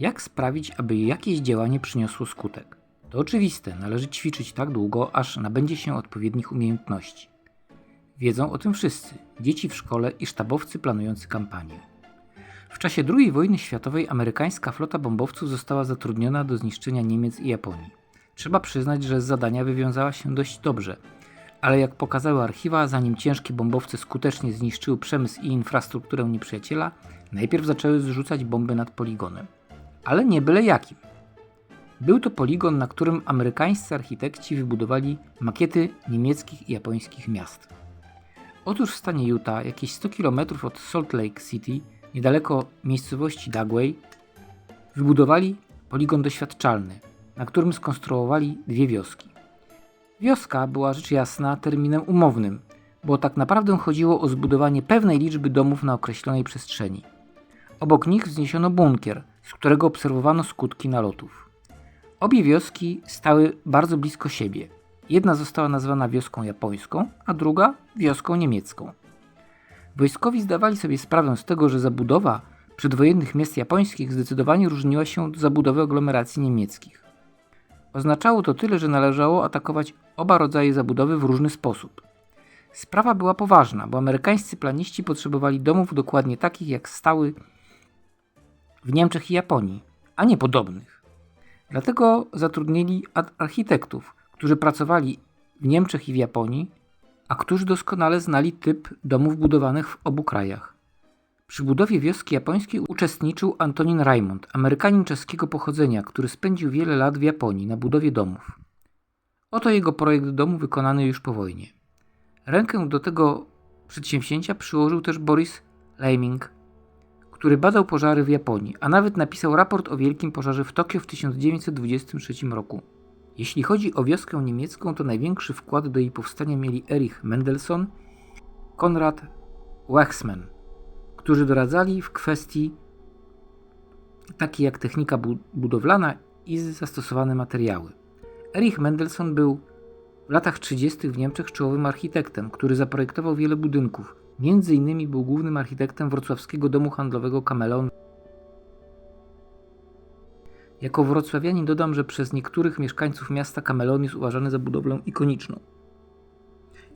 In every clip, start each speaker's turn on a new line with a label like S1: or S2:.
S1: Jak sprawić, aby jakieś działanie przyniosło skutek? To oczywiste, należy ćwiczyć tak długo, aż nabędzie się odpowiednich umiejętności. Wiedzą o tym wszyscy dzieci w szkole i sztabowcy planujący kampanię. W czasie II wojny światowej amerykańska flota bombowców została zatrudniona do zniszczenia Niemiec i Japonii. Trzeba przyznać, że z zadania wywiązała się dość dobrze, ale jak pokazały archiwa, zanim ciężkie bombowce skutecznie zniszczyły przemysł i infrastrukturę nieprzyjaciela, najpierw zaczęły zrzucać bomby nad poligonem. Ale nie byle jakim. Był to poligon, na którym amerykańscy architekci wybudowali makiety niemieckich i japońskich miast. Otóż w stanie Utah, jakieś 100 km od Salt Lake City, niedaleko miejscowości Dagway, wybudowali poligon doświadczalny, na którym skonstruowali dwie wioski. Wioska była rzecz jasna terminem umownym, bo tak naprawdę chodziło o zbudowanie pewnej liczby domów na określonej przestrzeni. Obok nich wzniesiono bunkier, z którego obserwowano skutki nalotów. Obie wioski stały bardzo blisko siebie. Jedna została nazwana wioską japońską, a druga wioską niemiecką. Wojskowi zdawali sobie sprawę z tego, że zabudowa przedwojennych miast japońskich zdecydowanie różniła się od zabudowy aglomeracji niemieckich. Oznaczało to tyle, że należało atakować oba rodzaje zabudowy w różny sposób. Sprawa była poważna, bo amerykańscy planiści potrzebowali domów dokładnie takich, jak stały w Niemczech i Japonii, a nie podobnych. Dlatego zatrudnili ar- architektów, którzy pracowali w Niemczech i w Japonii, a którzy doskonale znali typ domów budowanych w obu krajach. Przy budowie wioski japońskiej uczestniczył Antonin Raimond, Amerykanin czeskiego pochodzenia, który spędził wiele lat w Japonii na budowie domów. Oto jego projekt domu wykonany już po wojnie. Rękę do tego przedsięwzięcia przyłożył też Boris Leiming, który badał pożary w Japonii, a nawet napisał raport o wielkim pożarze w Tokio w 1923 roku. Jeśli chodzi o wioskę niemiecką, to największy wkład do jej powstania mieli Erich Mendelssohn, Konrad Wachsman, którzy doradzali w kwestii takiej jak technika bu- budowlana i zastosowane materiały. Erich Mendelssohn był w latach 30. w Niemczech czołowym architektem, który zaprojektował wiele budynków. Między innymi był głównym architektem wrocławskiego domu handlowego Kameleon. Jako wrocławianin dodam, że przez niektórych mieszkańców miasta Kameleon jest uważany za budowlę ikoniczną.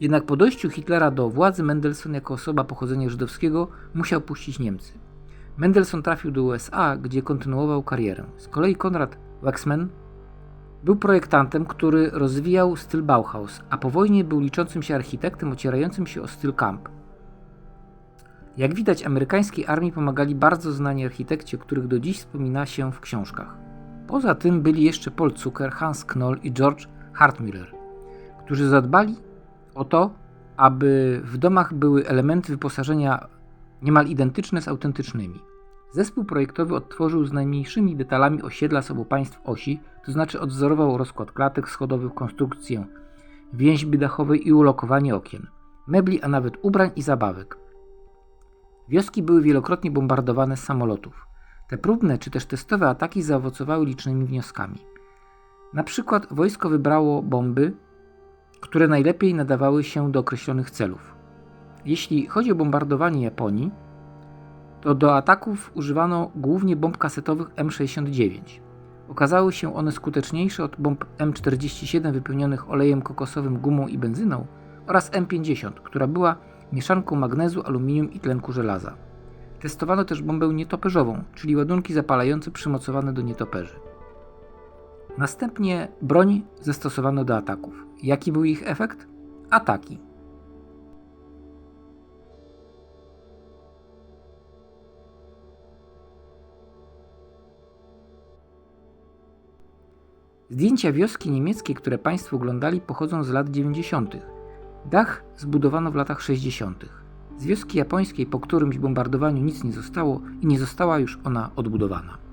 S1: Jednak po dojściu Hitlera do władzy Mendelssohn jako osoba pochodzenia żydowskiego musiał opuścić Niemcy. Mendelssohn trafił do USA, gdzie kontynuował karierę. Z kolei Konrad Wachsman był projektantem, który rozwijał styl Bauhaus, a po wojnie był liczącym się architektem ocierającym się o styl Camp. Jak widać, amerykańskiej armii pomagali bardzo znani architekci, o których do dziś wspomina się w książkach. Poza tym byli jeszcze Paul Zucker, Hans Knoll i George Hartmüller, którzy zadbali o to, aby w domach były elementy wyposażenia niemal identyczne z autentycznymi. Zespół projektowy odtworzył z najmniejszymi detalami osiedla z państw osi, to znaczy odwzorował rozkład klatek schodowych, konstrukcję więźby dachowej i ulokowanie okien, mebli, a nawet ubrań i zabawek. Wioski były wielokrotnie bombardowane z samolotów. Te próbne czy też testowe ataki zaowocowały licznymi wnioskami. Na przykład wojsko wybrało bomby, które najlepiej nadawały się do określonych celów. Jeśli chodzi o bombardowanie Japonii, to do ataków używano głównie bomb kasetowych M69. Okazały się one skuteczniejsze od bomb M47 wypełnionych olejem kokosowym, gumą i benzyną oraz M50, która była mieszanką magnezu, aluminium i tlenku żelaza. Testowano też bombę nietoperzową, czyli ładunki zapalające przymocowane do nietoperzy. Następnie broń zastosowano do ataków. Jaki był ich efekt? Ataki. Zdjęcia wioski niemieckiej, które Państwo oglądali, pochodzą z lat 90. Dach zbudowano w latach 60. Z wioski japońskiej po którymś bombardowaniu nic nie zostało i nie została już ona odbudowana.